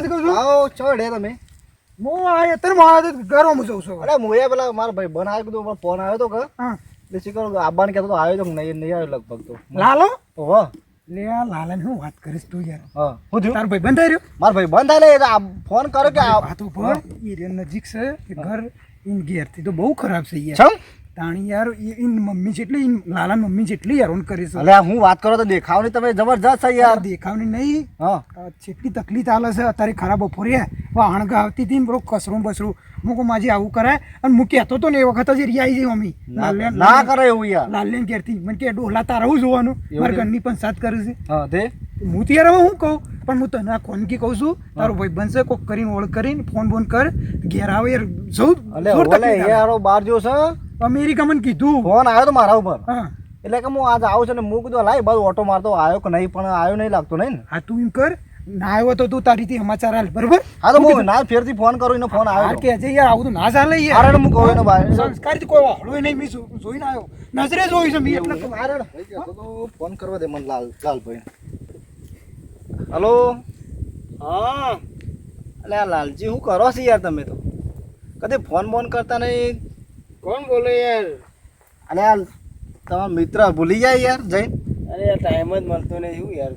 નથી કહું છું? આવો ચડે તમે. હું આ અત્યારે મારા ઘરમાં જઉં છું. અરે હું એ પેલા મારા ભાઈ બન આવ્યો કીધું પણ ફોન આવ્યો તો કે. હા. એટલે શીખર આબાને કહેતો તો આવ્યો તો નહીં નહીં આવ્યો લગભગ તો. લાલો? ઓહો. લે આ લાલાને હું વાત કરીશ તું યાર. હા. થયું? ભાઈ બંધ રહ્યો? મારા ભાઈ બંધ થાય આ ફોન કરો કે આ- આ તો પણ એ રે નજીક છે કે ઘર ઇન ઘેરથી તો બહુ ખરાબ છે યાર. તાણી યાર ઇન મમ્મી જેટલી ઇન લાલાની મમ્મી જેટલી યાર ઓન કરીશ. અલે હું વાત કરો તો દેખાવ નહીં તમે જબરજસ્ત છે યાર. દેખાવની નહીં. હા. જેટલી તકલીફ હાલે છે અત્યારે ખરાબ બપોરે વાહણગા આવતી હતી બરો કસરું બસરું. હું કહું માજી આવું કરે. અને હું કહેતો તો ને એ વખત જ રિયા આવી મમ્મી. ના કરે એવું યાર. લાલ્યાન ઘેરથી. મને કે ડોલા તારા હું જોવાનું? મારા ઘરની પણ સાથ કરે છે. હા તે? હું ત્યારે હું કહું? પણ હું તને આ કોનકી કહું છું? તારો ભાઈ બનશે કોક કરીને ઓળખ કરીને ફોન બોન કર. ઘેર આવે યાર જવું અલે યાર ઓલે તકલીફ એ હાલે. હારો બાર જો છે. અમેરિકા મને કીધું. ફોન આવ્યો તો મારા ઉપર. હા. એટલે કે હું આજ આવું છે ને હું કીધું લાય બસ ઓટો મારતો આવ્યો કે નહીં પણ આવ્યો નહીં લાગતો નહીં ને? હા તું એમ કર. ના આવ્યો તો તું તારી રીતે સમાચાર હાલ બરોબર? હા તો હું ના ફેરથી ફોન કરું એનો ફોન આવ્યો કે છે યાર આવું તો ના ચાલે યાર. અરે હું કહું એનો ભાઈ. સંસ્કારી કોઈ વાળો નહીં મી જો- જોઈને આવ્યો. નજરે જોઈ છે મી એટલે તો ફોન કરવા દે મને લાલ લાલભાઈ. હલો? હા. અલે આ લાલજી હું કરો છો યાર તમે તો? કદી ફોન બોન કરતા નહીં? કોણ બોલો યાર? અરે આ તમારા મિત્ર ભૂલી જાય યાર જઈને અરે યાર ટાઈમ જ મળતો નહીં હું યાર?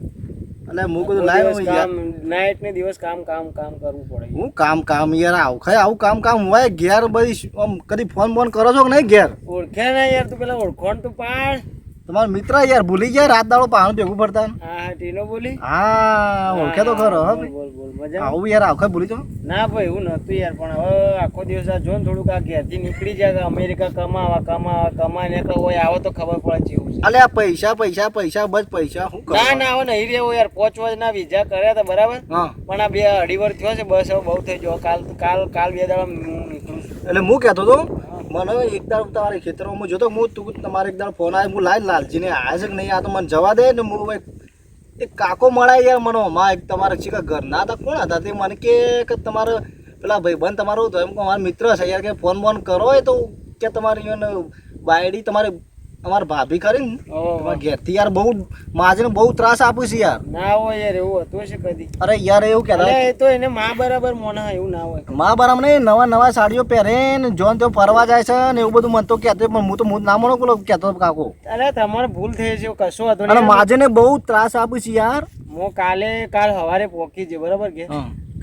અલે હું કીધું લાવ યાર. નાઈટ ને દિવસ કામ કામ કામ કરવું પડે હું કામ કામ યાર આવું ખાય આવું કામ કામ હોય ઘેર બધી આમ કદી ફોન બોન કરો છો કે નહીં ઘેર? ઓળખે ના યાર તું પેલા ઓળખોણ તું પાડ. તમારો મિત્ર યાર ભૂલી ગયા રાત દાડો પાણી ભેગું ફરતા હા હા ટીનો બોલી? હા ઓળખે તો ખરો હા. બોલ બોલ બોલ મજા આવું. યાર આખો ભૂલી જાઓ ના ભાઈ એવું નતું યાર પણ હવે આખો દિવસ આ જોન થોડુંક આ ઘેરથી નીકળી જાય અમેરિકા કમાવા કમાવા કમાને તો હોય આવો તો ખબર પડે જેવું છે. અલે આ પૈસા પૈસા પૈસા બસ પૈસા હું કરો ના ના આવો નહીં રહેવું યાર પાંચ ના વિઝા કર્યા હતા બરાબર? પણ આ બે અઢી વર્ષ થયો છે બસ હવે બહુ થઈ ગયો કાલ કાલ કાલ બે દાડા નીકળું એટલે હું કહેતો હતો મને એક દાડ તમારે ખેતરોમાં જોતો હું તું તમારે એક દાડ ફોન આવ્યો હું લાઈ લાલજીને આવ્યા છે કે નહીં આ તો મને જવા દે ને હું એક એક કાકો મળાય યાર મને માં એક તમારા ચીકા ઘરના હતા, કોણ હતા તે મને કે કે તમારે પેલા ભાઈબંધ તમારો હતો, એમ કે મારા મિત્ર છે યાર, કે ફોન બોન કરો એ તો કે તમારી બાયડી તમારે અમારા ભાભી કરીને ને ઘેરથી યાર બહુ માજને બહુ ત્રાસ આપું છે યાર. ના હોય યાર એવું હતું છે કદી. અરે યાર એવું કહેતા એ તો એને માં બરાબર મોના એવું ના હોય. મા બરાબર નહીં નવા નવા સાડીઓ પહેરે ને જોન તો ફરવા જાય છે ને એવું બધું મન તો કહેતો પણ હું તો હું ના મળો કોલો કહેતો કાકો. અરે તમારે ભૂલ થઈ છે કશો હતો અને માજને બહુ ત્રાસ આપું છે યાર. હું કાલે કાલ સવારે પહોંચી છે બરાબર કે?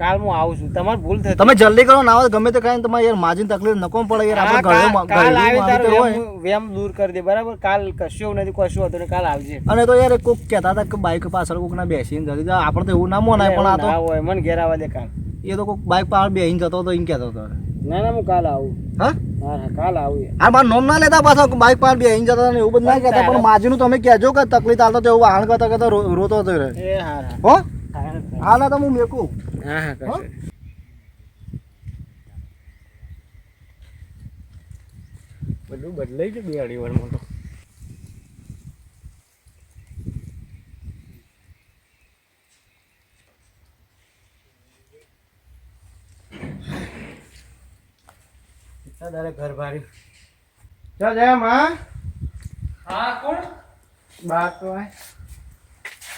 કાલ હું આવું છું. તમારે ભૂલ થઈ તમે જલ્દી કરો ના આવે ગમે તે કાંઈ તમારે યાર માજીન તકલીફ નકો પડે યાર. આપણે ઘરે કાલ આવી ઘરે વેમ- દૂર કરી દે બરાબર? કાલ કશું એવું નથી કશું હતું ને કાલ આવજે. અને તો યાર કોક કહેતા હતા કે બાઈક પાછળ કોક ના બેસીને જતી હતી. આપણે તો એવું ના મોનાય પણ આ તો હોય. મને ઘેર આવે દે કાલ. એ તો કોક બાઈક પાછળ બેહીને જતો હતો એમ કહેતો હતો. ના ના હું કાલ આવું. હા? હા કાલ આવું યાર આ મારું નામ ના લેતા પાછા બાઈક પાછળ બેસીને જતા ને એવું બધું ના કહેતા પણ માજીનું તમે કહેજો કે તકલીફ આવતો તો એવું આણ કરતા કરતા રોતો હતો રે. એ હા હા. હો? હા ના તો હું મેકું. હા હા કશું બધું બદલાઈ ગયું બે અઢી વારમાં તો. તારે ઘર ભારી ચલ જય માં? હા કોણ? બા તો આય.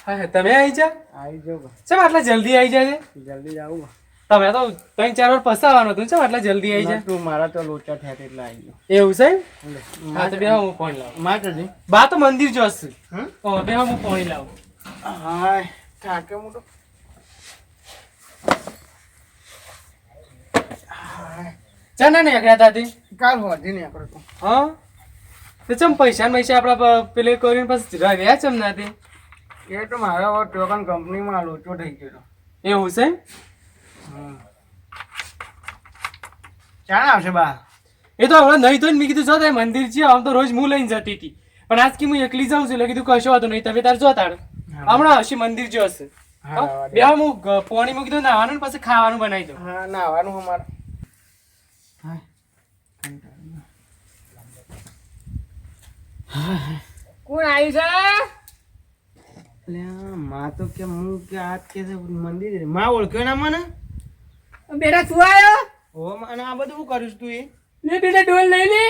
હા તમે આવી જા આવી જાવ ચમ આટલા જલ્દી આવી જાય જલ્દી જાઉં તમે તો ત્રણ ચાર વાર પસાવાનું હતું. ચમ આટલા જલ્દી આવી જાય તું મારા તો લોચા થયા એટલે આવી ગયો. એવું છે હા તો બે હું ફોન લાવું. માતાજી બા તો મંદિર જોશે. હમ? ઓ બે હું ફોન લાવું. હાય ઠાકે મોટો. ચા ના નીકળ્યા હતા તે કાલ હોધી ને આપણે તો હા? તો ચમ પૈસા ને પૈસા આપડા પ- પેલે કરીને પછી રહ્યા ચમ ના તે? એ તો મારે હવે ટોકન કંપનીમાં લોચો થઈ ગયો એવું છે? ક્યાં આવશે બા એ તો હવે નહીં તો મેં કીધું જો મંદિર છે આમ તો રોજ હું લઈને જતી હતી. પણ આજ કે હું એકલી જાઉં છું એટલે કીધું કશો હતો નહીં તમે તાર જો તાર. હમણાં હશે મંદિર જો હશે. બે હું પોણી મૂકી દઉં નાવાનું પછી ખાવાનું બનાવી દઉં. હા નાવાનું અમારે કોણ આવ્યું છે? માં તો કે હું કે આજ કે છે મંદિર. માં ઓળખ્યો ના મને? બેટા તું આવ્યો ઓ માં, આ બધું શું છે તું એ? લે બેટા ડોલ લઈ લે.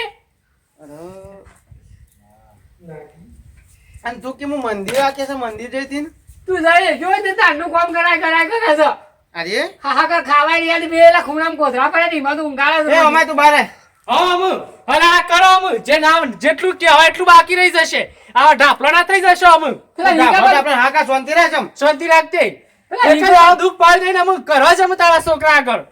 અને તું કે હું મંદિર આ કે છે મંદિર જઈતી ને? તું જાય જો તે તારનું કામ કરાય કરાય કરે છે અરે? હાહાકાર ખાવાય નહીં બે ખૂણામાં કોથળા પડ્યા નહીં, એમાં તો ઊંઘાડા એ અમાય તું બારે. હા અમુ અરે કરો અમુ જે નામ જેટલું કહેવાય એટલું બાકી રહી જશે. આ ઢાપલો ના થઈ જશો અમુ આપણે શાંતિ રાખજે. દુઃખ અમુ કરવા છે તારા છોકરા આગળ.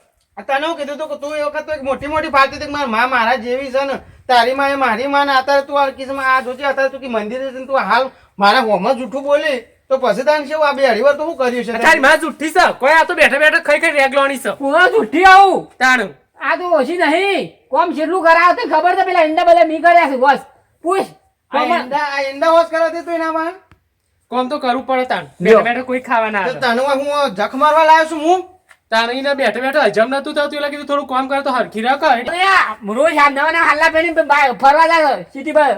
તને હું કીધું તું કે તું એ વખત તો એક મોટી મોટી પાર્ટી હતી કે માં મારા જેવી છે ને. તારી માં એ મારી માં ને અત્યારે તું આ કિસ્સામાં આ જોજે અત્યારે તું કે મંદિરે જઈને તું હાલ મારા હોમાં જૂઠું બોલી તો પછી તને આ બે અઢી તો હું કર્યું છે? તારી માં જુઠ્ઠી છે. કોઈ આ તો બેઠા બેઠા ખાઈ ખાઈ રેગલોણી છે. હું જુઠ્ઠી આવું? તાણું. આ તો ઓછી નહીં. કોમ જેટલું કરાવ તે ખબર છે પેલા ઈંડા બધા મી કર્યા છે. બસ પૂછ. આ કોમા- તું એના કોમ તો કરવું પડે તાણ. બેઠા બેઠા કોઈ ખાવા ના તને હું જખ મારવા લાવ્યો છું હું? તાણ એને બેઠા બેઠા હજમ નતું થતું એટલે કીધું થોડું કામ કરે તો હરખી રાખ રોજ આ નવા નવા હાલ્લા પહેરીને ફરવા જાય સિટી પર.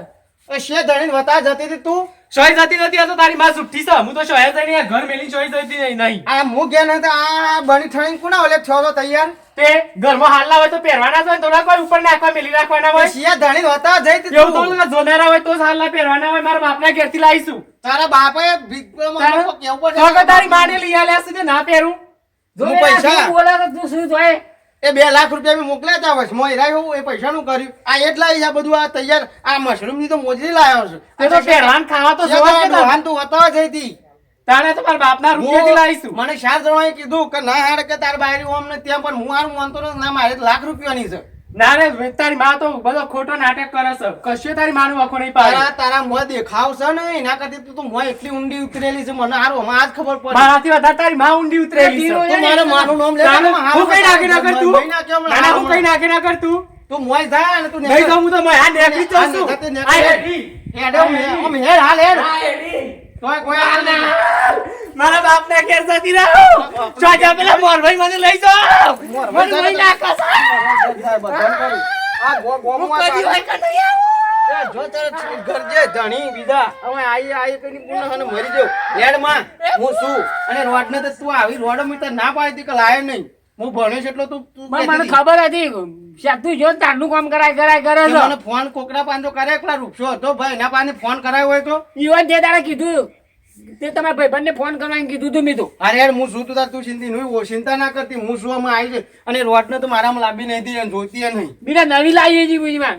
એ શે ધણીને વતા જતી હતી તું? શોય જતી નથી આ તો તારી માં જુઠ્ઠી છે. હું તો શોય જઈને ઘર મેલી શોય જતી નહીં. નહીં આ હું ગયા નહીં તો આ બની ઠણીને કોના ઓલે છો તૈયાર? તે ઘરમાં હાલના હોય તો પહેરવાના હોય થોડા કોઈ ઉપર નાખવા મેલી રાખવાના હોય. શિયા ધણી વતા જઈ હતી એવું તો. ના જોનારા હોય તો હાલના પહેરવાના હોય મારા બાપના ઘેરથી લાવીશું. તારા બાપે કેવું તારી માને લઈ આલ્યા છે તે ના પહેરું? જો પૈસા- બોલા તો તું શું જોય? એ બે લાખ રૂપિયા મેં મોકલ્યા હતા વર્ષ મોય એવું એ પૈસાનું કર્યું. આ એટલા આ બધું આ તૈયાર આ મશરૂમની તો મોજરી લાવ્યો છે. પહેરવાન ખાવા તો જોવા ને. તું હતી તાણે તો મારા બાપના રૂપિયાથી લાવીશું. મને ચાર જણાએ કીધું કે ના હાડ કે તાર બાયરી ઓમ ને ત્યાં પણ હું હારું માનતો નથી. ના મારે લાખ રૂપિયાની છે. ના રે તારી માં તો બધો ખોટો નાટક કરે છે. કશે તારી માનું વખો નહીં પાડે? તારા તારા મોં દેખાવ છે ને એના કરતી તું તો મોં એટલી ઊંડી ઉતરેલી છે. મને હારું આજ ખબર પડી. મારાથી વધારે તારી માં ઊંડી ઉતરેલી છે. તું મારે માનું નામ લે. હું કઈ નાખી ના કર તું? ના, ના, હું કઈ નાખી ના કર તું? તું મોય જા અને તું નહીં હું તો આ છું. આ. હેડી. હેડ હેડ હાલ હેડ. તોય કોઈ મારા બાપ ના. ઘેર જતી રહો. ચોજા પેલા મોરભાઈ મને લઈ જો મોરભાઈ ના નાખો આ ગો- ગોમાં આ કદી હોય કે નહીં આવું? જો તારે ઘર જે ધણી બીજા હવે આઈ આઈ કરીને પૂર્ણ અને મરી જાવ હેડમાં હું છું. અને રોડ ને તો તું આવી રોડ મીટર ના પાડી કે લાયો નહીં. હું ભણ્યો એટલો તું મને. ખબર હતી શાક તું જો તારનું કામ કરાય કરાય કરે છે. મને ફોન કોકડા પાંદો કરે પેલા રૂપસો હતો. ભાઈ એના પાસે ફોન કરાયો હોય તો? ઈવન તે તારે કીધું તે તમારા ભાઈબંધને ફોન કરવાનું કીધું તું મેં તો. અરે યાર હું શું તું તાર તું ચિંતી નહીં ચિંતા ના કરતી હું શું આમાં આવી છે? અને રોડ ને તો મારામાં લાંબી નહીં હતી જોતી નહીં. બીજા નવી લાવી છે બીજીમાં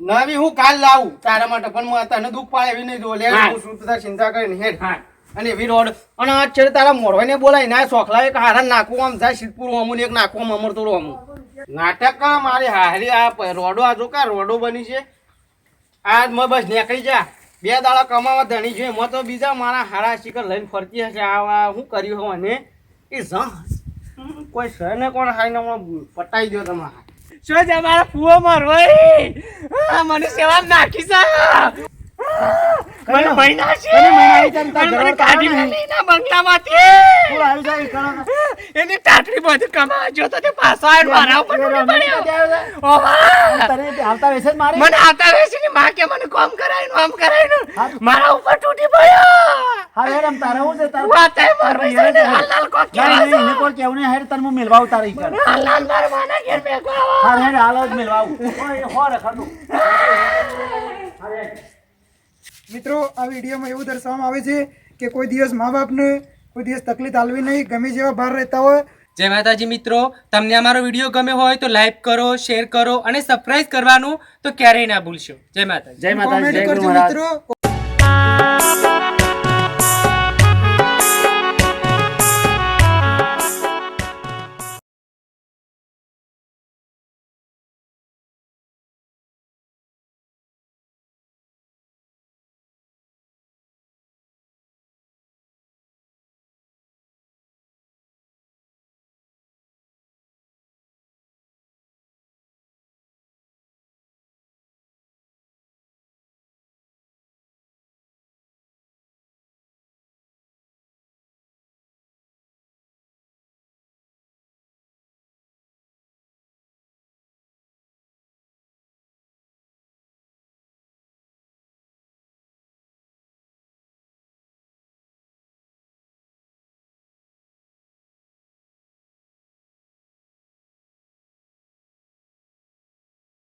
નવી હું કાલ લાવું તારા માટે પણ હું તને દુઃખ પાડે એવી નહીં જો લે હા. શું તું ચિંતા કરીને હેડ. હા. અને એવી રોડ. અને આ છેડે તારા મોરવાઈને બોલાય, ના સોખલા, એક હારા નાખવું આમ જાય, સિદ્ધપુર અમું એક નાખવું આમ અમરતું અમુ નાટક કા મારે હારી આ રોડો આ જો કા રોડો બની છે. આજ મેં બસ નીકળી જા. બે દાડા કમાવા ધણી છે, એમાં તો બીજા મારા હારા શિકર લઈને ફરતી હશે. આવા શું કર્યું હોય અને એ જા. કોઈ છે ને કોણ હાઈને હમણાં પટાઈ દો તમારે? શું છે, મારા ફુવો મોરભાઈ આ મને સેવા નાખી છે મને મહિના છે મને કાઢી મેલી બંગલામાંથી. એની ટાટરી બધું કમાવા તો તે પાછો આવીને મારા ઉપર તૂટી પડ્યો. ઓહા! મને આવતા ની માં કે મને કોમ કરાવીને આમ કરાવીને. મારા ઉપર તૂટી પડ્યો. વાતે મારવી છે ને હાલ હાલ કોક કહેવા છે. હાલ હાલ મારા માના ઘેર આવો. મિત્રો આ વિડીયોમાં એવું દર્શાવવામાં આવે છે કે કોઈ દિવસ મા બાપને કોઈ દિવસ તકલીફ આલવી નહીં ગમે જેવા બહાર રહેતા હોય. જય માતાજી મિત્રો તમને અમારો વીડિયો ગમે હોય તો લાઈક કરો શેર કરો અને સબસ્ક્રાઈબ કરવાનું તો ક્યારેય ના ભૂલશો. જય માતાજી. જય માતાજી મહારાજ. મિત્રો.